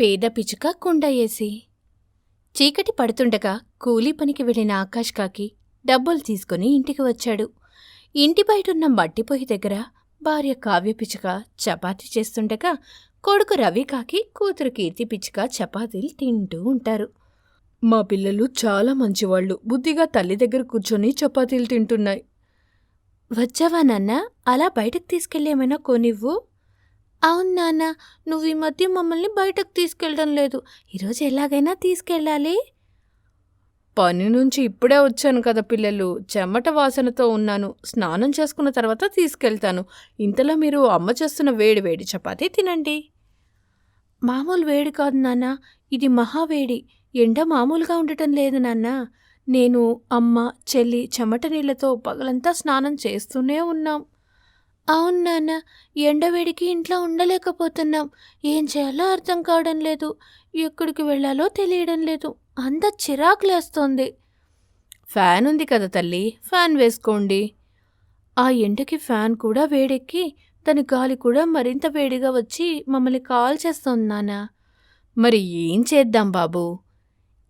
పేద పిచుక కుండ ఏసి చీకటి పడుతుండగా కూలీ పనికి వెళ్ళిన ఆకాష్ కాకి డబ్బులు తీసుకుని ఇంటికి వచ్చాడు. ఇంటి బయటున్న మట్టి పొయ్యి దగ్గర భార్య కావ్య పిచుక చపాతీ చేస్తుండగా కొడుకు రవి కాకి కూతురు కీర్తి పిచుక చపాతీలు తింటూ ఉంటారు. మా పిల్లలు చాలా మంచివాళ్ళు బుద్ధిగా తల్లి దగ్గర కూర్చొని చపాతీలు తింటున్నాయి. వచ్చావా నాన్న? అలా బయటకు తీసుకెళ్ళేమైనా కొనివ్వు? అవును నాన్న నువ్వు ఈ మధ్య మమ్మల్ని బయటకు తీసుకెళ్ళడం లేదు. ఈరోజు ఎలాగైనా తీసుకెళ్ళాలి. పని నుంచి ఇప్పుడే వచ్చాను కదా పిల్లలు. చెమట వాసనతో ఉన్నాను. స్నానం చేసుకున్న తర్వాత తీసుకెళ్తాను. ఇంతలో మీరు అమ్మ చేస్తున్న వేడి వేడి చపాతీ తినండి. మామూలు వేడి కాదు నాన్న. ఇది మహావేడి ఎండ మామూలుగా ఉండటం లేదు నాన్న. నేను అమ్మ చెల్లి చెమట నీళ్ళతో పగలంతా స్నానం చేస్తూనే ఉన్నాం. అవును నాన్న ఎండవేడికి ఇంట్లో ఉండలేకపోతున్నాం. ఏం చేయాలో అర్థం కావడం లేదు. ఎక్కడికి వెళ్ళాలో తెలియడం లేదు. అంత చిరాకులేస్తోంది. ఫ్యాన్ ఉంది కదా తల్లి ఫ్యాన్ వేసుకోండి. ఆ ఎండకి ఫ్యాన్ కూడా వేడెక్కి దాని గాలి కూడా మరింత వేడిగా వచ్చి మమ్మల్ని కాల్ చేస్తోంది నాన్న. మరి ఏం చేద్దాం బాబు?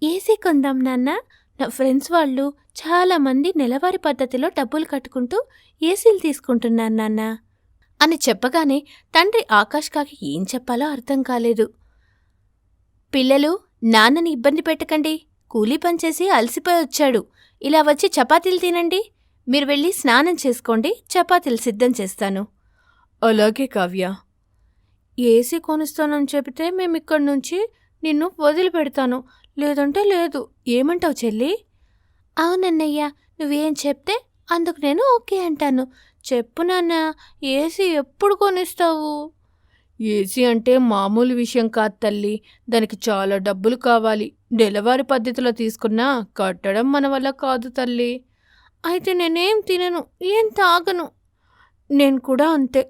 ఏసీ కొందాం నాన్న. నా ఫ్రెండ్స్ వాళ్ళు చాలామంది నెలవారీ పద్ధతిలో డబ్బులు కట్టుకుంటూ ఏసీలు తీసుకుంటున్నారు నాన్న అని చెప్పగానే తండ్రి ఆకాష్ కాకి ఏం చెప్పాలో అర్థం కాలేదు. పిల్లలు నాన్నని ఇబ్బంది పెట్టకండి. కూలీ పనిచేసి అలసిపోయి వచ్చాడు. ఇలా వచ్చి చపాతీలు తినండి. మీరు వెళ్ళి స్నానం చేసుకోండి. చపాతీలు సిద్ధం చేస్తాను. అలాగే కావ్య. ఏసీ కొనుస్తానని చెబితే మేమిక్కడి నుంచి నిన్ను వదిలిపెడతాను. లేదంటే లేదు. ఏమంటావు చెల్లి? అవునన్నయ్య నువ్వేం చెప్తే అందుకు నేను ఓకే అంటాను. చెప్పు నాన్న ఏసీ ఎప్పుడు కొనిస్తావు? ఏసీ అంటే మామూలు విషయం కాదు తల్లి. దానికి చాలా డబ్బులు కావాలి. నెలవారీ పద్ధతిలో తీసుకున్నా కట్టడం మన వల్ల కాదు తల్లి. అయితే నేనేం తినను ఏం తాగను? నేను కూడా అంతే.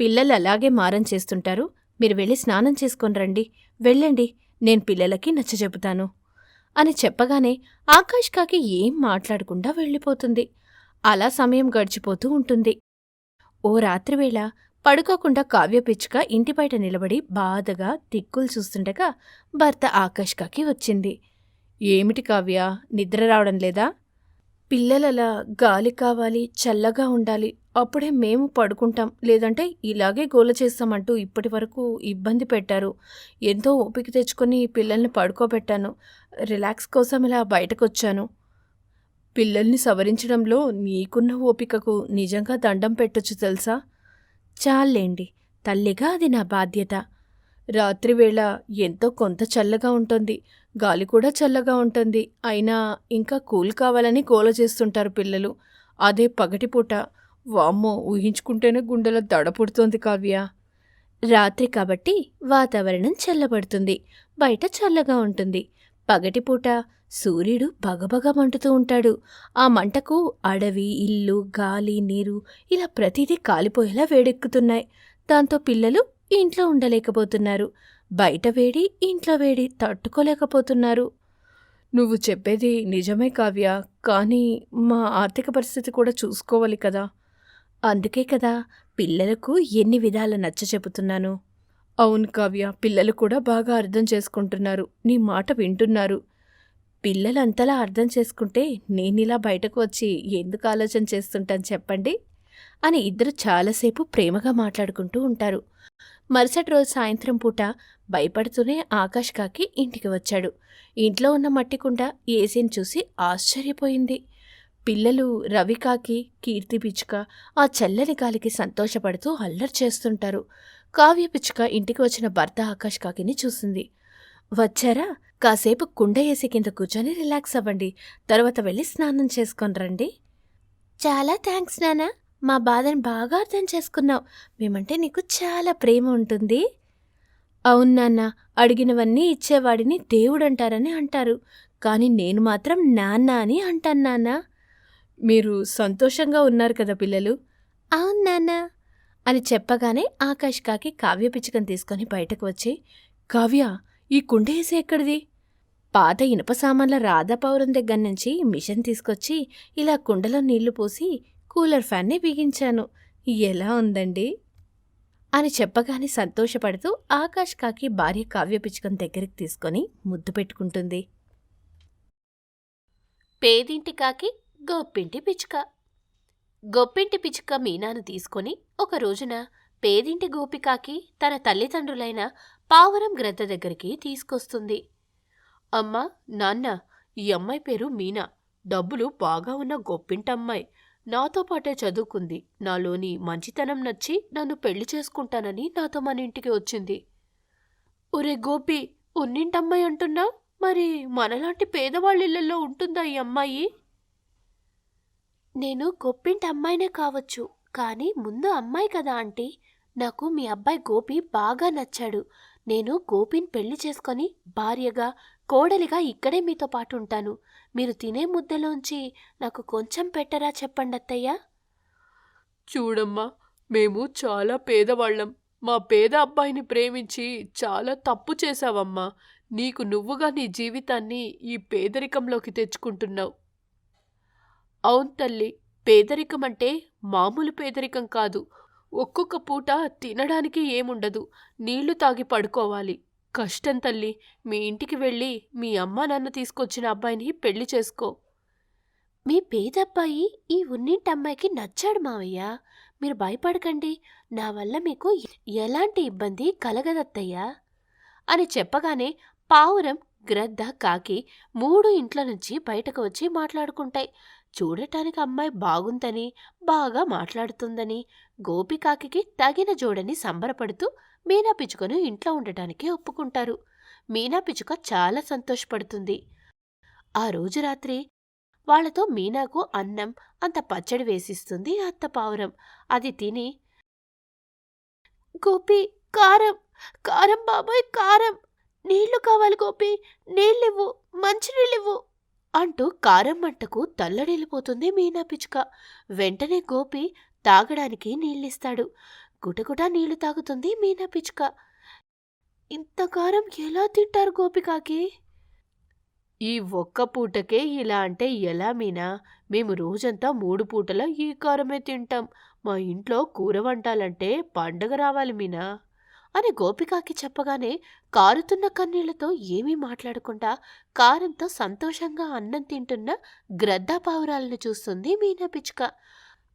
పిల్లలు అలాగే మారం చేస్తుంటారు. మీరు వెళ్ళి స్నానం చేసుకొని రండి. వెళ్ళండి. నేను పిల్లలకి నచ్చజెబుతాను అని చెప్పగానే ఆకాష్ కాకి ఏం మాట్లాడకుండా వెళ్ళిపోతుంది. అలా సమయం గడిచిపోతూ ఉంటుంది. ఓ రాత్రివేళ పడుకోకుండా కావ్య పిచ్చుక ఇంటి బయట నిలబడి బాధగా దిక్కులు చూస్తుండగా భర్త ఆకాష్ కాకి వచ్చింది. ఏమిటి కావ్య? నిద్ర రావడం లేదా? పిల్లలలా గాలి కావాలి చల్లగా ఉండాలి అప్పుడే మేము పడుకుంటాం. లేదంటే ఇలాగే గోల చేస్తామంటూ ఇప్పటి వరకు ఇబ్బంది పెట్టారు. ఎంతో ఓపిక తెచ్చుకొని పిల్లల్ని పడుకోబెట్టాను. రిలాక్స్ కోసం ఇలా బయటకొచ్చాను. పిల్లల్ని సవరించడంలో నీకున్న ఓపికకు నిజంగా దండం పెట్టొచ్చు తెలుసా? చాలేండి తల్లిగా అది నా బాధ్యత. రాత్రివేళ ఎంతో కొంత చల్లగా ఉంటుంది. గాలి కూడా చల్లగా ఉంటుంది. అయినా ఇంకా కూల్ కావాలని గోల చేస్తుంటారు పిల్లలు. అదే పగటిపూట. వామ్మో ఊహించుకుంటేనే గుండెలో దడ పుడుతోంది కావ్య. రాత్రి కాబట్టి వాతావరణం చల్లబడుతుంది. బయట చల్లగా ఉంటుంది. పగటిపూట సూర్యుడు బగబగ మంటుతూ ఉంటాడు. ఆ మంటకు అడవి ఇల్లు గాలి నీరు ఇలా ప్రతిదీ కాలిపోయేలా వేడెక్కుతున్నాయి. దాంతో పిల్లలు ఇంట్లో ఉండలేకపోతున్నారు. బయట వేడి ఇంట్లో వేడి తట్టుకోలేకపోతున్నారు. నువ్వు చెప్పేది నిజమే కావ్య. కానీ మా ఆర్థిక పరిస్థితి కూడా చూసుకోవాలి కదా. అందుకే కదా పిల్లలకు ఎన్ని విధాల నచ్చ చెబుతున్నాను. అవును కావ్య పిల్లలు కూడా బాగా అర్థం చేసుకుంటున్నారు. నీ మాట వింటున్నారు. పిల్లలంతలా అర్థం చేసుకుంటే నేనిలా బయటకు వచ్చి ఎందుకు ఆలోచన చేస్తుంటాను చెప్పండి? అని ఇద్దరు చాలాసేపు ప్రేమగా మాట్లాడుకుంటూ ఉంటారు. మరుసటి రోజు సాయంత్రం పూట భయపడుతూనే ఆకాష్ కాకి ఇంటికి వచ్చాడు. ఇంట్లో ఉన్న మట్టికుండ ఏసీని చూసి ఆశ్చర్యపోయింది. పిల్లలు రవికాకి కీర్తి పిచ్చుక ఆ చల్లని గాలికి సంతోషపడుతూ అల్లరి చేస్తుంటారు. కావ్య పిచ్చుక ఇంటికి వచ్చిన భర్త ఆకాష్ కాకిని చూసింది. వచ్చారా? కాసేపు కుండ ఏసి కింద కూర్చొని రిలాక్స్ అవ్వండి. తర్వాత వెళ్ళి స్నానం చేసుకొని రండి. చాలా థ్యాంక్స్ నానా. మా బాధని బాగా అర్థం చేసుకున్నావు. మేమంటే నీకు చాలా ప్రేమ ఉంటుంది. అవును నాన్న. అడిగినవన్నీ ఇచ్చేవాడిని దేవుడంటారని అంటారు. కానీ నేను మాత్రం నాన్న అని అంటాను నాన్న. మీరు సంతోషంగా ఉన్నారు కదా పిల్లలు? అవును నాన్న. అని చెప్పగానే ఆకాష్ కాకి కావ్య పిచ్చుకని తీసుకొని బయటకు వచ్చి కావ్య ఈ కుండ వేసి ఎక్కడిది? పాత ఇనుప సామాన్ల రాధాపౌరం దగ్గర నుంచి మిషన్ తీసుకొచ్చి ఇలా కుండలో నీళ్ళు పోసి కూలర్ ఫ్యాన్ని బిగించాను. ఎలా ఉందండి? అని చెప్పగానే సంతోషపడుతూ ఆకాష్ కాకి భార్య కావ్య పిచ్చుకను దగ్గరికి తీసుకొని ముద్దు పెట్టుకుంటుంది. పేదింటి కాకి గొప్పింటి పిచ్చుక. గొప్పింటి పిచ్చుక మీనాను తీసుకొని ఒక రోజున పేదింటి గోపికాకి తన తల్లిదండ్రులైన పావురం గ్రద్ద దగ్గరికి తీసుకొస్తుంది. అమ్మా నాన్న ఈ అమ్మాయి పేరు మీనా. డబ్బులు బాగా ఉన్న గొప్పింటమ్మాయి. నాతో పాటే చదువుకుంది. నాలోని మంచితనం నచ్చి నన్ను పెళ్ళి చేసుకుంటానని నాతో మన ఇంటికి వచ్చింది. ఒరే గోపి ఉన్నింటమ్మాయి అంటున్నా మరి మనలాంటి పేదవాళ్ళ ఇళ్ళలో ఉంటుందా ఈ అమ్మాయి? నేను గొప్పింటి అమ్మాయినే కావచ్చు కానీ ముందు అమ్మాయి కదా ఆంటీ. నాకు మీ అబ్బాయి గోపి బాగా నచ్చాడు. నేను గోపిని పెళ్ళి చేసుకొని భార్యగా కోడలిగా ఇక్కడే మీతో పాటు ఉంటాను. మీరు తినే ముద్దలోంచి నాకు కొంచెం పెట్టరా చెప్పండి అత్తయ్య. చూడమ్మా మేము చాలా పేదవాళ్ళం. మా పేద అబ్బాయిని ప్రేమించి చాలా తప్పు చేశావమ్మా. నీకు నువ్వుగా నీ జీవితాన్ని ఈ పేదరికంలోకి తెచ్చుకుంటున్నావు. అవును తల్లి పేదరికం అంటే మామూలు పేదరికం కాదు. ఒక్కొక్క పూట తినడానికి ఏముండదు. నీళ్ళు తాగి పడుకోవాలి. కష్టం తల్లి మీ ఇంటికి వెళ్ళి మీ అమ్మ నాన్న తీసుకొచ్చిన అబ్బాయిని పెళ్ళి చేసుకో. మీ పేదబ్బాయి ఈ ఉన్నింటి అమ్మాయికి నచ్చాడు మావయ్య. మీరు భయపడకండి. నా వల్ల మీకు ఎలాంటి ఇబ్బంది కలగదత్తయ్యా. అని చెప్పగానే పావురం గ్రద్ద కాకి మూడు ఇంట్ల నుంచి బయటకు వచ్చి మాట్లాడుకుంటాయి. చూడటానికి అమ్మాయి బాగుందని బాగా మాట్లాడుతుందని గోపికాకి తగిన జోడని సంబరపడుతూ మీనా పిచ్చుకను ఇంట్లో ఉండటానికి ఒప్పుకుంటారు. మీనా పిచ్చుక చాలా సంతోషపడుతుంది. ఆ రోజు రాత్రి వాళ్ళతో మీనాకు అన్నం అంత పచ్చడి వేసిస్తుంది అత్త పావురం. అది తిని గోపి కారం కారం బాబాయ్ కారం! నీళ్ళు కావాలి గోపి నీళ్ళివ్వు మంచినీళ్ళివ్వు! అంటూ కారం మంటకు తల్లడిల్లిపోతుంది మీనా పిచ్చుక. వెంటనే గోపి తాగడానికి నీళ్ళిస్తాడు. గుటగుట నీళ్ళు తాగుతుంది మీనా పిచ్చుక. ఇంత కారం ఎలా తింటారు గోపికాకి ఈ ఒక్క పూటకే ఇలా అంటే ఎలా మీనా? మేము రోజంతా మూడు పూటల ఈ కారమే తింటాం. మా ఇంట్లో కూర వంటాలంటే పండగ రావాలి మీనా. అని గోపికాకి చెప్పగానే కారుతున్న కన్నీళ్ళతో ఏమీ మాట్లాడకుండా కారంతో సంతోషంగా అన్నం తింటున్న గ్రద్దా పావురాలను చూస్తుంది మీనా పిచ్చుక.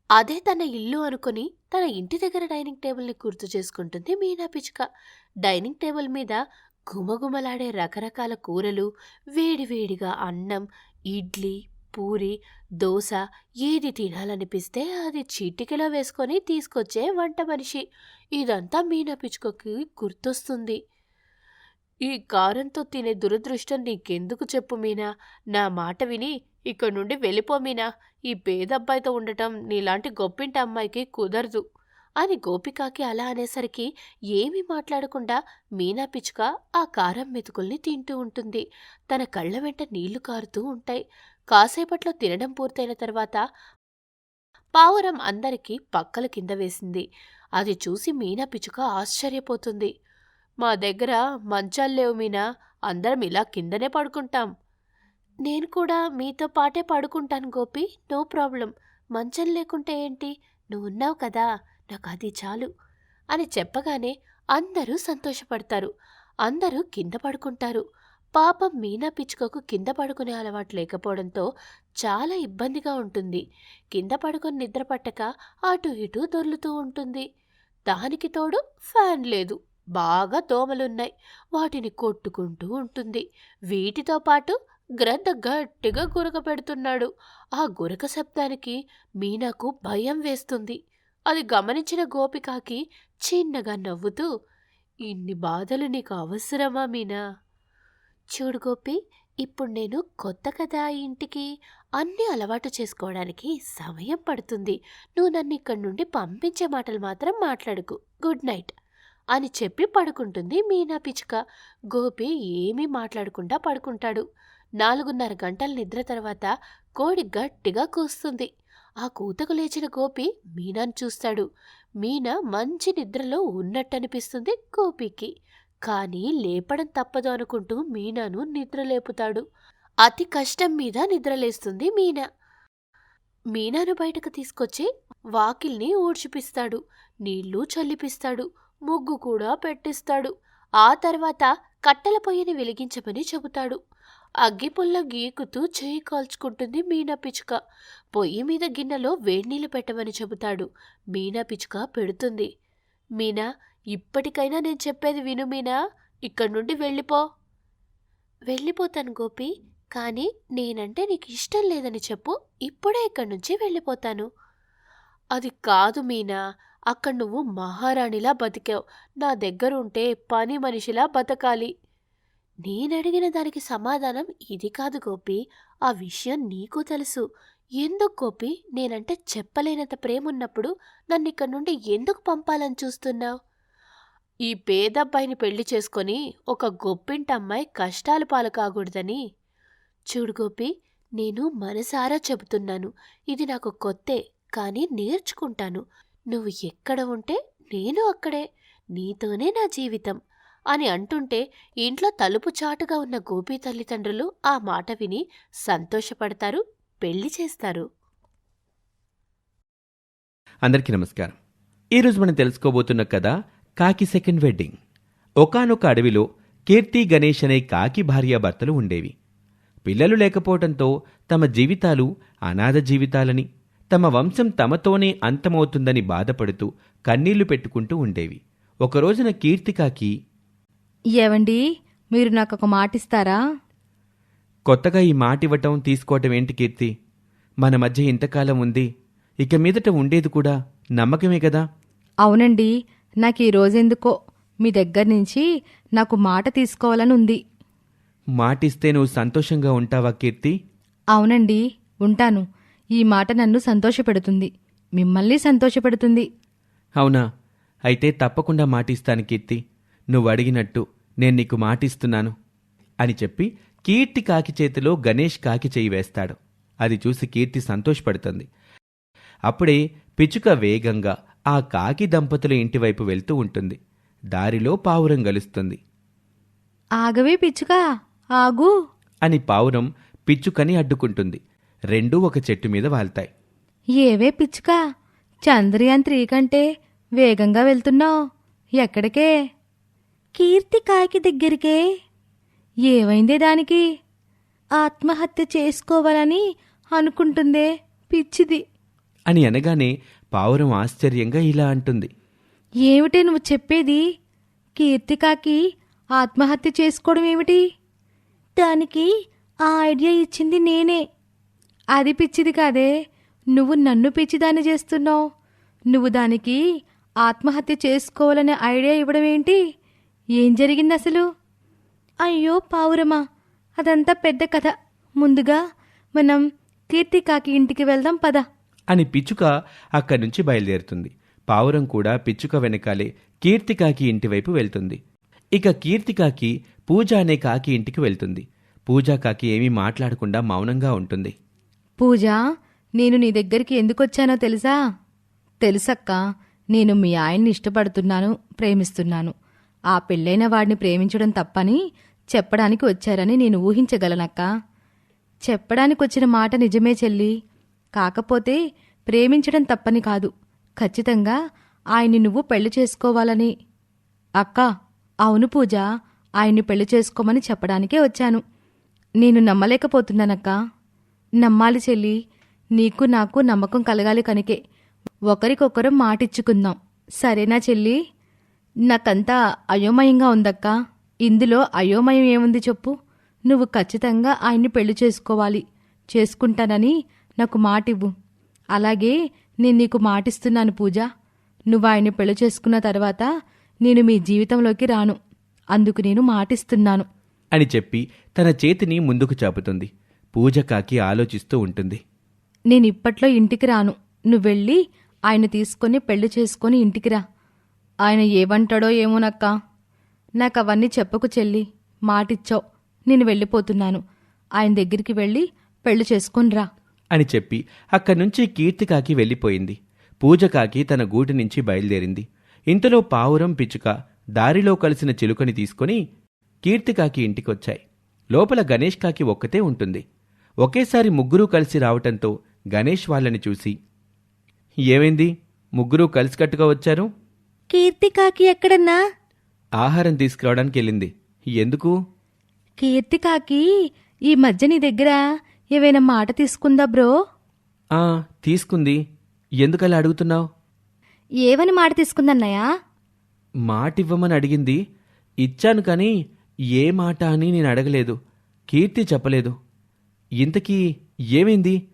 అదే తన ఇల్లు అనుకుని తన ఇంటి దగ్గర డైనింగ్ టేబుల్ని గుర్తు చేసుకుంటుంది మీనా పిచ్చుక. డైనింగ్ టేబుల్ మీద గుమగుమలాడే రకరకాల కూరలు వేడివేడిగా అన్నం ఇడ్లీ పూరి దోశ ఏది తినాలనిపిస్తే అది చీటికలో వేసుకొని తీసుకొచ్చే వంట మనిషి. ఇదంతా మీనా పిచ్చుకకి గుర్తొస్తుంది. ఈ కారంతో తినే దురదృష్టం నీకెందుకు చెప్పు మీనా? నా మాట విని ఇక్కడ నుండి వెళ్ళిపో మీనా. ఈ పేదబ్బాయితో ఉండటం నీలాంటి గొప్పింటి అమ్మాయికి కుదరదు. అని గోపికాకి అలా అనేసరికి ఏమీ మాట్లాడకుండా మీనా పిచ్చుక ఆ కారం మెతుకుల్ని తింటూ ఉంటుంది. తన కళ్ళ వెంట నీళ్ళు కారుతూ ఉంటాయి. కాసేపట్లో తినడం పూర్తయిన తర్వాత పావురం అందరికీ పక్కల కింద వేసింది. అది చూసి మీనా పిచ్చుక ఆశ్చర్యపోతుంది. మా దగ్గర మంచాలు లేవు మీనా. అందరం ఇలా కిందనే పడుకుంటాం. నేను కూడా మీతో పాటే పడుకుంటాను గోపి. No problem. మంచం లేకుంటే ఏంటి? నువ్వు ఉన్నావు కదా. నాకు అది చాలు అని చెప్పగానే అందరూ సంతోషపడతారు. అందరూ కింద పడుకుంటారు. పాపం మీనా పిచ్చుకకు కింద పడుకునే అలవాటు లేకపోవడంతో చాలా ఇబ్బందిగా ఉంటుంది. కింద పడుకొని నిద్ర పట్టక అటు ఇటు దొర్లుతూ ఉంటుంది. దానికి తోడు ఫ్యాన్ లేదు. బాగా దోమలున్నాయి. వాటిని కొట్టుకుంటూ ఉంటుంది. వీటితో పాటు గ్రద్ద గట్టిగా గురక పెడుతున్నాడు. ఆ గురక శబ్దానికి మీనాకు భయం వేస్తుంది. అది గమనించిన గోపికాకి చిన్నగా నవ్వుతూ ఇన్ని బాధలు నీకు అవసరమా మీనా? చూడు గోపి ఇప్పుడు నేను కొత్త కదా ఇంటికి? అన్నీ అలవాటు చేసుకోవడానికి సమయం పడుతుంది. నువ్వు నన్ను ఇక్కడి నుండి పంపించే మాటలు మాత్రం మాట్లాడుకు. Good night. అని చెప్పి పడుకుంటుంది మీనా పిచ్చుక. గోపి ఏమీ మాట్లాడకుండా పడుకుంటాడు. నాలుగున్నర గంటల నిద్ర తర్వాత కోడి గట్టిగా కూస్తుంది. ఆ కూతకు లేచిన గోపి మీనాను చూస్తాడు. మీనా మంచి నిద్రలో ఉన్నట్టనిపిస్తుంది గోపికి. కానీ లేపడం తప్పదు అనుకుంటూ మీనాను నిద్రలేపుతాడు. అతి కష్టం మీద నిద్రలేస్తుంది మీనా. మీనాను బయటకు తీసుకొచ్చి వాకిల్ని ఊడ్చిపిస్తాడు. నీళ్ళు చల్లిపిస్తాడు. ముగ్గు కూడా పెట్టిస్తాడు. ఆ తర్వాత కట్టెల పొయ్యిని వెలిగించమని చెబుతాడు. అగ్గిపుల్ల గీకుతూ చేయి కాల్చుకుంటుంది మీనా పిచ్చుక. పొయ్యి మీద గిన్నెలో వేడినీళ్ళు పెట్టమని చెబుతాడు. మీనా పిచ్చుక పెడుతుంది. మీనా ఇప్పటికైనా నేను చెప్పేది విను మీనా. ఇక్కడి నుండి వెళ్ళిపో. వెళ్ళిపోతాను గోపి కానీ నేనంటే నీకు ఇష్టం లేదని చెప్పు. ఇప్పుడే ఇక్కడి నుంచి వెళ్ళిపోతాను. అది కాదు మీనా. అక్కడ నువ్వు మహారాణిలా బతికావు. నా దగ్గర ఉంటే పని మనిషిలా బతకాలి. నేనడిగిన దానికి సమాధానం ఇది కాదు గోపి. ఆ విషయం నీకు తెలుసు. ఎందుకు గోపి? నేనంటే చెప్పలేనంత ప్రేమ ఉన్నప్పుడు నన్ను ఇక్కడి నుండి ఎందుకు పంపాలని చూస్తున్నావు? ఈ పేదబ్బాయిని పెళ్ళి చేసుకొని ఒక గొప్పింటి అమ్మాయి కష్టాలు పాలు కాకూడదని చూడు గోపి నేను మనసారా చెబుతున్నాను. ఇది నాకు కొత్తే కానీ నేర్చుకుంటాను. నువ్వు ఎక్కడ ఉంటే నేను అక్కడే. నీతోనే నా జీవితం. అని అంటుంటే ఇంట్లో తలుపు చాటుగా ఉన్న గోపి తల్లిదండ్రులు ఆ మాట విని సంతోషపడతారు పెళ్ళి చేస్తారు. అందరికీ నమస్కారం. ఈరోజు మనం తెలుసుకోబోతున్న కథ కాకి సెకండ్ వెడ్డింగ్. ఒకానొక అడవిలో కీర్తి గణేష్ అనే కాకి భార్యాభర్తలు ఉండేవి. పిల్లలు లేకపోవటంతో తమ జీవితాలు అనాథ జీవితాలని తమ వంశం తమతోనే అంతమవుతుందని బాధపడుతూ కన్నీళ్ళు పెట్టుకుంటూ ఉండేవి. ఒక రోజున కీర్తి కాకి ఏవండి మీరు నాకు ఒక మాట ఇస్తారా కొత్తగా ఈ మాట ఇవ్వటం తీసుకోవటం ఏంటి కీర్తి? మన మధ్య ఇంతకాలం ఉంది. ఇక మీదట ఉండేది కూడా నమ్మకమే కదా? అవునండి. నాకు ఈ రోజెందుకో? మీ దగ్గర నుంచి నాకు మాట తీసుకోవాలని ఉంది మాటిస్తే నువ్వు సంతోషంగా ఉంటావా కీర్తి? అవునండి ఉంటాను. ఈ మాట నన్ను సంతోషపెడుతుంది. మిమ్మల్ని సంతోషపెడుతుంది. అవునా? అయితే తప్పకుండా మాటిస్తాను కీర్తి. నువ్వు అడిగినట్టు నేను నీకు మాటిస్తున్నాను అని చెప్పి కీర్తి కాకి చేతిలో గణేష్ కాకి చేయి వేస్తాడు. అది చూసి కీర్తి సంతోషపడుతుంది. అప్పుడే పిచ్చుక వేగంగా ఆ కాకి దంపతుల ఇంటివైపు వెళ్తూ ఉంటుంది. దారిలో పావురం గలుస్తుంది. ఆగవే పిచ్చుకా ఆగు. అని పావురం పిచ్చుకని అడ్డుకుంటుంది. రెండూ ఒక చెట్టు మీద వాల్తాయి ఏవే పిచ్చుకా చంద్రయాన్ త్రీ కంటే వేగంగా వెళ్తున్నావు. ఎక్కడికే? కీర్తి కాకి దగ్గరికే. ఏమైందే దానికి? ఆత్మహత్య చేసుకోవాలని అనుకుంటుందే పిచ్చిది. అని అనగానే పావురం ఆశ్చర్యంగా ఇలా అంటుంది. ఏమిటి నువ్వు చెప్పేది? కీర్తికాకి ఆత్మహత్య చేసుకోవడం ఏమిటి? దానికి ఆ ఐడియా ఇచ్చింది నేనే. అది పిచ్చిది కాదే. నువ్వు నన్ను పిచ్చిదాన్ని చేస్తున్నావు. నువ్వు దానికి ఆత్మహత్య చేసుకోవాలనే ఐడియా ఇవ్వడం ఏంటి? ఏం జరిగింది అసలు? అయ్యో పావురమా అదంతా పెద్ద కథ. ముందుగా మనం కీర్తికాకి ఇంటికి వెళ్దాం పద. అని పిచ్చుక అక్కడి నుంచి బయలుదేరుతుంది. పావురం కూడా పిచ్చుక వెనకాలే కీర్తికాకి ఇంటివైపు వెళ్తుంది. ఇక కీర్తికాకి పూజ అనే కాకి ఇంటికి వెళ్తుంది. పూజా కాకి ఏమీ మాట్లాడకుండా మౌనంగా ఉంటుంది. పూజ నేను నీ దగ్గరికి ఎందుకొచ్చానో తెలుసా? తెలుసక్క నేను మీ ఆయన్ని ఇష్టపడుతున్నాను ప్రేమిస్తున్నాను. ఆ పెళ్ళైన వాడిని ప్రేమించడం తప్పని చెప్పడానికి వచ్చారని నేను ఊహించగలనక్క. చెప్పడానికి వచ్చిన మాట నిజమే చెల్లి. కాకపోతే ప్రేమించడం తప్పని కాదు. ఖచ్చితంగా ఆయన్ని నువ్వు పెళ్ళి చేసుకోవాలని. అక్క అవును పూజ ఆయన్ని పెళ్ళి చేసుకోమని చెప్పడానికే వచ్చాను. నేను నమ్మలేకపోతున్నానక్క. నమ్మాలి చెల్లి నీకు నాకు నమ్మకం కలగాలి కనుకే. ఒకరికొకరం మాటిచ్చుకుందాం. సరేనా చెల్లి? నాకంతా అయోమయంగా ఉందక్క. ఇందులో అయోమయం ఏముంది చెప్పు. నువ్వు ఖచ్చితంగా ఆయన్ని పెళ్ళి చేసుకోవాలి. చేసుకుంటానని నాకు మాటివ్వు. అలాగే నేను నీకు మాటిస్తున్నాను పూజ. నువ్వు ఆయన్ని పెళ్ళి చేసుకున్న తర్వాత నేను మీ జీవితంలోకి రాను. అందుకు నేను మాటిస్తున్నాను. అని చెప్పి తన చేతిని ముందుకు చాపుతుంది. పూజ కాకి ఆలోచిస్తూ ఉంటుంది. నేను ఇప్పట్లో ఇంటికి రాను. నువ్వెళ్ళి ఆయన తీసుకొని పెళ్ళి చేసుకొని ఇంటికి రా. ఆయన ఏమంటాడో ఏమోనక్క నాకు అవన్నీ చెప్పకు చెల్లి. మాటిచ్చావు. నేను వెళ్ళిపోతున్నాను. ఆయన దగ్గరికి వెళ్ళి పెళ్ళి చేసుకొని రా. అని చెప్పి అక్కడి నుంచి కీర్తికాకి వెళ్ళిపోయింది. పూజకాకి తన గూటి నుంచి బయలుదేరింది. ఇంతలో పావురం పిచ్చుక దారిలో కలిసిన చిలుకని తీసుకొని కీర్తికాకి ఇంటికొచ్చాయి. లోపల గణేష్ కాకి ఒక్కతే ఉంటుంది. ఒకేసారి ముగ్గురూ కలిసి రావటంతో గణేష్ వాళ్ళని చూసి ఏమైంది? ముగ్గురూ కలిసికట్టుగా వచ్చారు? కీర్తికాకి ఎక్కడన్నా? ఆహారం తీసుకురావడానికి వెళ్ళింది ఎందుకు? కీర్తికాకి ఈ మధ్య నీ దగ్గర ఏవైనా మాట తీసుకుందా బ్రో? ఆ తీసుకుంది. ఎందుకలా అడుగుతున్నావు? ఏవని మాట తీసుకుందన్నయ్యా? మాట ఇవ్వమని అడిగింది. ఇచ్చాను కానీ ఏ మాట అని నేను అడగలేదు. కీర్తి చెప్పలేదు. ఇంతకీ ఏమైంది?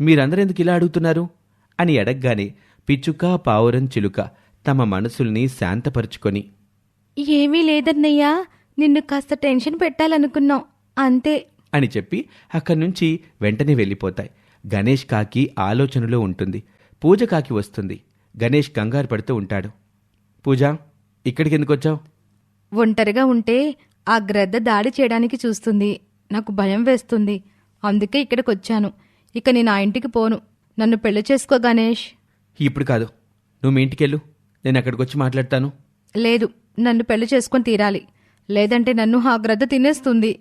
మీరందరెందుకు ఇలా అడుగుతున్నారు? అని అడగగానే పిచ్చుక పావురం చిలుక తమ మనసుల్ని శాంతపరుచుకొని. ఏమీ లేదన్నయ్యా. నిన్ను కాస్త టెన్షన్ పెట్టాలనుకున్నాం. అంతే. అని చెప్పి అక్కడి నుంచి వెంటనే వెళ్ళిపోతాయి. గణేష్ కాకి ఆలోచనలో ఉంటుంది. పూజ కాకి వస్తుంది. గణేష్ కంగారు పడుతూ ఉంటాడు. పూజ ఇక్కడికి ఎందుకు వచ్చావు? ఒంటరిగా ఉంటే ఆ గ్రద్ద దాడి చేయడానికి చూస్తుంది. నాకు భయం వేస్తుంది. అందుకే ఇక్కడికి వచ్చాను ఇక నేను ఆ ఇంటికి పోను. నన్ను పెళ్ళి చేసుకో గణేష్. ఇప్పుడు కాదు. నువ్వు మీ ఇంటికెళ్ళు. నేను అక్కడికి వచ్చి మాట్లాడతాను. లేదు. నన్ను పెళ్ళి చేసుకొని తీరాలి. లేదంటే నన్ను ఆ గ్రద్ద తినేస్తుంది.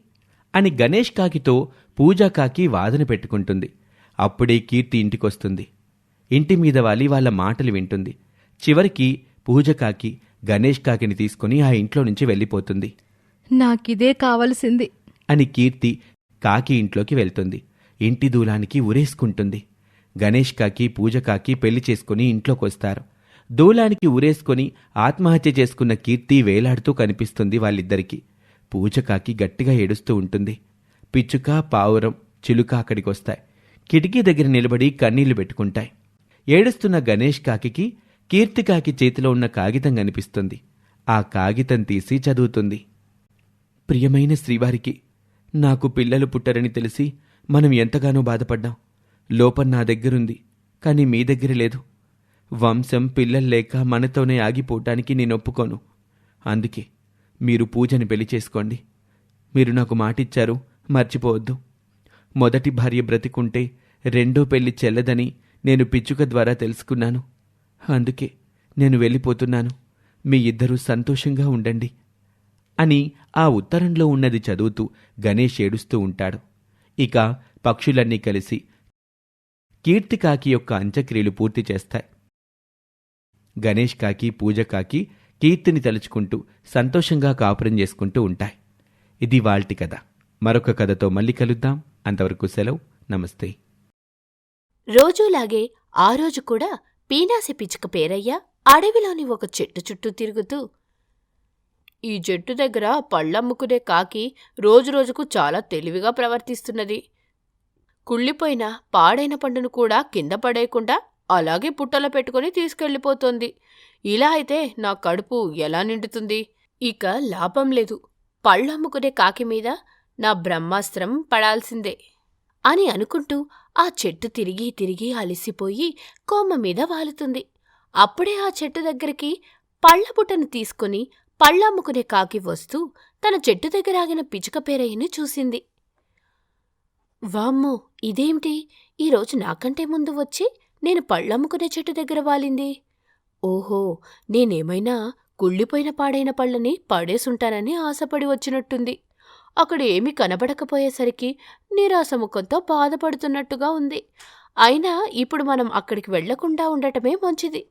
అని గణేష్ కాకితో పూజా కాకి వాదన పెట్టుకుంటుంది. అప్పుడే కీర్తి ఇంటికొస్తుంది. ఇంటి మీద వాలి వాళ్ళ మాటలు వింటుంది. చివరికి పూజ కాకి గణేష్ కాకిని తీసుకుని ఆ ఇంట్లో నుంచి వెళ్ళిపోతుంది. నాకిదే కావలసింది. అని కీర్తి కాకి ఇంట్లోకి వెళ్తుంది. ఇంటి దూలానికి ఉరేసుకుంటుంది గణేష్ కాకి పూజ కాకి పెళ్ళి చేసుకుని ఇంట్లోకి వస్తారు దూలానికి ఉరేసుకొని ఆత్మహత్య చేసుకున్న కీర్తి వేలాడుతూ కనిపిస్తుంది వాళ్ళిద్దరికీ. పూజకాకి గట్టిగా ఏడుస్తూ ఉంటుంది. పిచ్చుక పావురం చిలుక అక్కడికి వస్తాయి కిటికీ దగ్గర నిలబడి కన్నీళ్ళు పెట్టుకుంటాయి. ఏడుస్తున్న గణేష్ కాకికి కీర్తికాకి చేతిలో ఉన్న కాగితం కనిపిస్తుంది. ఆ కాగితం తీసి చదువుతుంది. ప్రియమైన శ్రీవారికి నాకు పిల్లలు పుట్టరని తెలిసి మనం ఎంతగానో బాధపడ్డాం. లోపం నా దగ్గరుంది కానీ మీ దగ్గర లేదు. వంశం పిల్లలు లేక మనతోనే ఆగిపోవటానికి నేను ఒప్పుకోను. అందుకే మీరు పూజని పెళ్ళి చేసుకోండి. మీరు నాకు మాటిచ్చారు మర్చిపోవద్దు. మొదటి భార్య బ్రతికుంటే రెండో పెళ్ళి చెల్లదని నేను పిచ్చుక ద్వారా తెలుసుకున్నాను. అందుకే నేను వెళ్ళిపోతున్నాను. మీ ఇద్దరూ సంతోషంగా ఉండండి అని ఆ ఉత్తరంలో ఉన్నది చదువుతూ గణేష్ ఏడుస్తూ ఉంటాడు. ఇక పక్షులన్నీ కలిసి కీర్తికాకి యొక్క అంత్యక్రియలు పూర్తి చేస్తాయి. గణేష్ కాకి పూజ కాకి కీర్తిని తలుచుకుంటూ సంతోషంగా కాపురం చేసుకుంటూ ఉంటాయి. ఇది వాల్టి కథ. మరొక కథతో మళ్ళీ కలుద్దాం. అంతవరకు సెలవు. నమస్తే. రోజూలాగే ఆ రోజు కూడా పీనాసి పిచ్చుక పేరయ్య అడవిలోని ఒక చెట్టు చుట్టూ తిరుగుతూ ఈ చెట్టు దగ్గర పళ్ళమ్ముకునే కాకి రోజురోజుకు చాలా తెలివిగా ప్రవర్తిస్తున్నది. కుళ్ళిపోయిన పాడైన పండును కూడా కింద పడేయకుండా అలాగే పుట్టలో పెట్టుకుని తీసుకెళ్ళిపోతోంది. ఇలా అయితే నా కడుపు ఎలా నిండుతుంది? ఇక లాభం లేదు. పళ్ళమ్ముకునే కాకి మీద నా బ్రహ్మాస్త్రం పడాల్సిందే అని అనుకుంటూ ఆ చెట్టు తిరిగి తిరిగి అలసిపోయి కొమ్మ మీద వాలుతుంది. అప్పుడే ఆ చెట్టు దగ్గరికి పళ్ళబుట్టను తీసుకుని పళ్ళమ్ముకునే కాకి వస్తూ తన చెట్టు దగ్గర ఆగిన పిచుక పేరయ్యను చూసింది. వామ్మో ఇదేమిటి? ఈరోజు నాకంటే ముందు వచ్చి నేను పళ్ళమ్ముకునే చెట్టు దగ్గర వాలింది. ఓహో నేనేమైనా కుళ్ళిపోయిన పాడైన పళ్ళని పడేసుంటానని ఆశపడి వచ్చినట్టుంది. అక్కడ ఏమీ కనబడకపోయేసరికి నిరాశ ముఖంతో బాధపడుతున్నట్టుగా ఉంది. అయినా ఇప్పుడు మనం అక్కడికి వెళ్ళకుండా ఉండటమే మంచిది.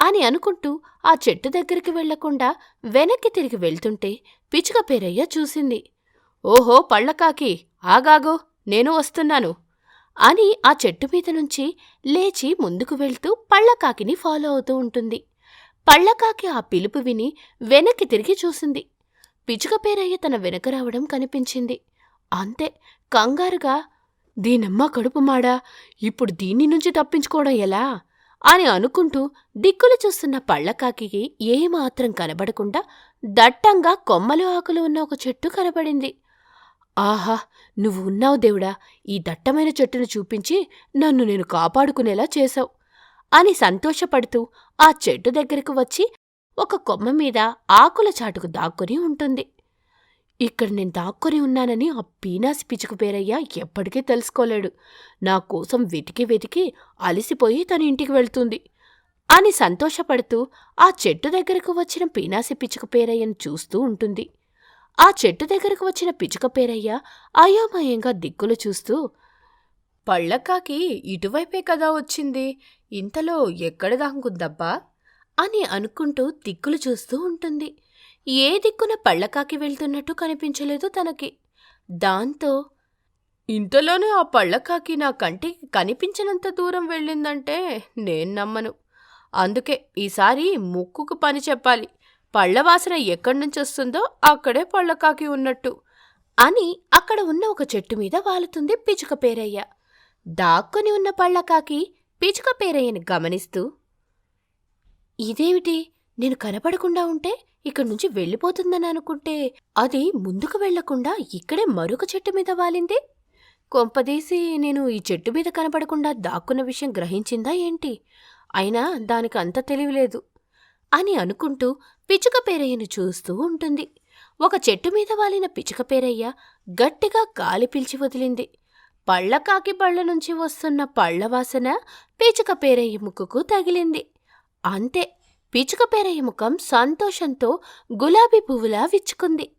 అని అనుకుంటూ ఆ చెట్టు దగ్గరికి వెళ్ళకుండా వెనక్కి తిరిగి వెళ్తుంటే పిచుక పేరయ్య చూసింది. ఓహో పళ్ళకాకి ఆగాగో నేను వస్తున్నాను. అని ఆ చెట్టు మీద నుంచి లేచి ముందుకు వెళ్తూ పళ్ళకాకిని ఫాలో అవుతూ ఉంటుంది. పళ్ళకాకి ఆ పిలుపు విని వెనక్కి తిరిగి చూసింది. పిచుక పేరయ్య తన వెనక రావడం కనిపించింది. అంతే కంగారుగా దీనమ్మ కడుపు మాడా ఇప్పుడు దీని నుంచి తప్పించుకోవడం ఎలా అని అనుకుంటూ దిక్కులు చూస్తున్న పళ్ళకాకి ఏమాత్రం కనబడకుండా దట్టంగా కొమ్మలు ఆకులు ఉన్న ఒక చెట్టు కనబడింది. ఆహా నువ్వు ఉన్నావు దేవుడా ఈ దట్టమైన చెట్టును చూపించి నన్ను నేను కాపాడుకునేలా చేశావు అని సంతోషపడుతూ ఆ చెట్టు దగ్గరకు వచ్చి ఒక కొమ్మ మీద ఆకుల చాటుకు దాక్కుని ఉంటుంది. ఇక్కడ నేను దాక్కుని ఉన్నానని ఆ పీనాసి పిచుకు పేరయ్య ఎప్పటికీ తెలుసుకోలేడు. నా కోసం వెతికి వెతికి అలసిపోయి తన ఇంటికి వెళ్తుంది అని సంతోషపడుతూ ఆ చెట్టు దగ్గరకు వచ్చిన పీనాసి పిచుకు పేరయ్యను చూస్తూ ఉంటుంది. ఆ చెట్టు దగ్గరకు వచ్చిన పిచుక పేరయ్య అయోమయంగా దిక్కులు చూస్తూ పళ్ళకాకి ఇటువైపే కదా వచ్చింది? ఇంతలో ఎక్కడ దాంగుందబ్బా? అని అనుకుంటూ దిక్కులు చూస్తూ ఉంటుంది. ఏ దిక్కున పళ్ళకాకి వెళ్తున్నట్టు కనిపించలేదు తనకి. దాంతో ఇంతలోనే ఆ పళ్ళకాకి నా కంటికి కనిపించినంత దూరం వెళ్ళిందంటే నేను నమ్మను. అందుకే ఈసారి ముక్కుకు పని చెప్పాలి. పళ్ళ వాసన ఎక్కడ్నుంచొస్తుందో అక్కడే పళ్ళకాకి ఉన్నట్టు అని అక్కడ ఉన్న ఒక చెట్టు మీద వాలుతుంది పిచుక పేరయ్య. దాక్కుని ఉన్న పళ్ళకాకి పిచుక పేరయ్యని గమనిస్తూ ఇదేమిటి? నేను కనపడకుండా ఉంటే ఇక్కడి నుంచి వెళ్ళిపోతుందని అనుకుంటే అది ముందుకు వెళ్ళకుండా ఇక్కడే మరొక చెట్టు మీద వాలింది? కొంపదీసి నేను ఈ చెట్టు మీద కనపడకుండా దాక్కున్న విషయం గ్రహించిందా ఏంటి? అయినా దానికి అంత తెలివిలేదు అని అనుకుంటూ పిచుక పేరయ్యను చూస్తూ ఉంటుంది. ఒక చెట్టు మీద వాలిన పిచుక పేరయ్య గట్టిగా గాలి పిలిచి వదిలింది. పళ్ళకాకి పళ్ళ నుంచి వస్తున్న పళ్ళ వాసన పిచుక పేరయ్య ముక్కుకు తగిలింది. అంతే పిచుక పేరయ్య ముఖం సంతోషంతో గులాబీ పువ్వులా విచ్చుకుంది.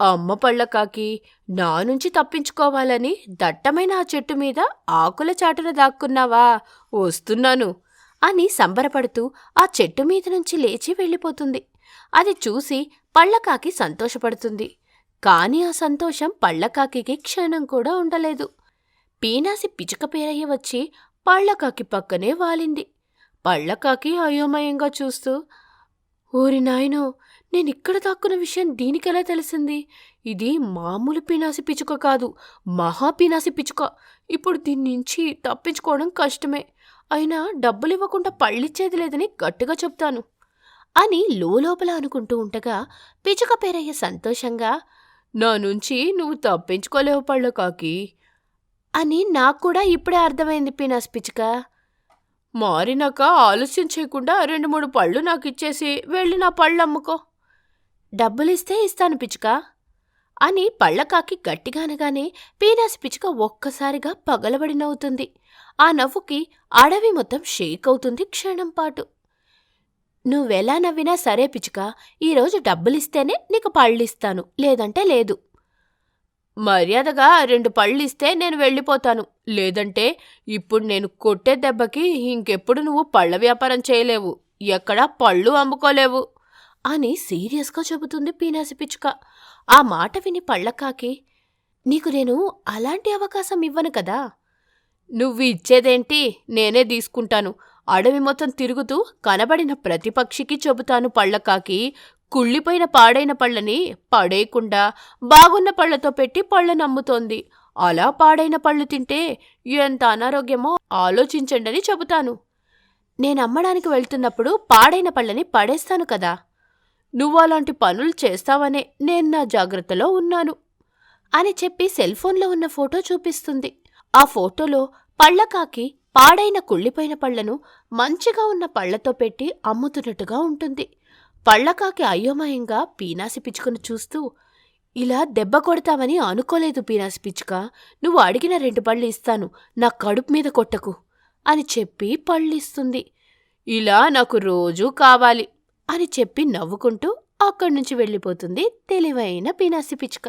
అమ్మ పళ్ళకాకి నా నుంచి తప్పించుకోవాలని దట్టమైన ఆ చెట్టు మీద ఆకుల చాటున దాక్కున్నావా? వస్తున్నాను. అని సంబరపడుతూ ఆ చెట్టు మీద నుంచి లేచి వెళ్ళిపోతుంది. అది చూసి పళ్ళకాకి సంతోషపడుతుంది. కాని ఆ సంతోషం పళ్ళకాకి క్షణం కూడా ఉండలేదు. పీనాసి పిచుక పేరయ్య వచ్చి పళ్ళకాకి పక్కనే వాలింది. పళ్ళకాకి అయోమయంగా చూస్తూ ఓరి నాయనో నేనిక్కడ దాక్కున్న విషయం దీనికెలా తెలిసింది? ఇది మామూలు పినాసి పిచుక కాదు మహా పినాసి పిచుక. ఇప్పుడు దీని నుంచి తప్పించుకోవడం కష్టమే. అయినా డబ్బులివ్వకుండా పళ్ళిచ్చేది లేదని గట్టిగా చెప్తాను అని లోపల అనుకుంటూ ఉండగా పిచుక పేరయ్య సంతోషంగా నా నుంచి నువ్వు తప్పించుకోలేవు పళ్ళకాకి అని నాకు కూడా ఇప్పుడే అర్థమైంది పీనాస్ పిచుక మారినాక ఆలస్యం చేయకుండా రెండు మూడు పళ్ళు నాకు ఇచ్చేసి వెళ్ళి నా పళ్ళు అమ్ముకో డబ్బులిస్తే ఇస్తాను పిచుక అని పళ్ళకాకి గట్టిగా అనగానే పీనాసి పిచ్చుక ఒక్కసారిగా పగలబడి నవ్వుతుంది. ఆ నవ్వుకి అడవి మొత్తం షేక్ అవుతుంది క్షణం పాటు. నువ్వెలా నవ్వినా సరే పిచుక ఈరోజు డబ్బులిస్తేనే నీకు పళ్ళిస్తాను లేదంటే లేదు. మర్యాదగా రెండు పళ్ళు ఇస్తే నేను వెళ్ళిపోతాను లేదంటే ఇప్పుడు నేను కొట్టే దెబ్బకి ఇంకెప్పుడు నువ్వు పళ్ళ వ్యాపారం చేయలేవు ఎక్కడా పళ్ళు అమ్ముకోలేవు అని సీరియస్గా చెబుతుంది పీనాసి పిచ్చుక. ఆ మాట విని పళ్ళకాకి నీకు నేను అలాంటి అవకాశం ఇవ్వను కదా. నువ్వు ఇచ్చేదేంటి? నేనే తీసుకుంటాను. అడవి మొత్తం తిరుగుతూ కనబడిన ప్రతిపక్షికి చెబుతాను పళ్ళకాకి కుళ్ళిపోయిన పాడైన పళ్ళని పడేయకుండా బాగున్న పళ్ళతో పెట్టి పళ్ళను అమ్ముతోంది అలా పాడైన పళ్ళు తింటే ఎంత అనారోగ్యమో ఆలోచించండని చెబుతాను. నేను అమ్మడానికి వెళ్తున్నప్పుడు పాడైన పళ్ళని పడేస్తాను కదా. నువ్వు అలాంటి పనులు చేస్తావనే నేను నా జాగ్రత్తలో ఉన్నాను అని చెప్పి సెల్ ఫోన్లో ఉన్న ఫోటో చూపిస్తుంది. ఆ ఫోటోలో పళ్ళకాకి పాడైన కుళ్ళిపోయిన పళ్ళను మంచిగా ఉన్న పళ్ళతో పెట్టి అమ్ముతున్నట్టుగా ఉంటుంది. పళ్ళకాకి అయోమయంగా పీనాసి పిచ్చుకను చూస్తూ ఇలా దెబ్బ కొడతావని అనుకోలేదు పీనాసి పిచ్చుక. నువ్వు అడిగిన రెండు పళ్ళు ఇస్తాను. నా కడుపు మీద కొట్టకు అని చెప్పి పళ్ళిస్తుంది. ఇలా నాకు రోజూ కావాలి. అని చెప్పి నవ్వుకుంటూ అక్కడి నుంచి వెళ్ళిపోతుంది తెలివైన పినాసి పిచ్చుక.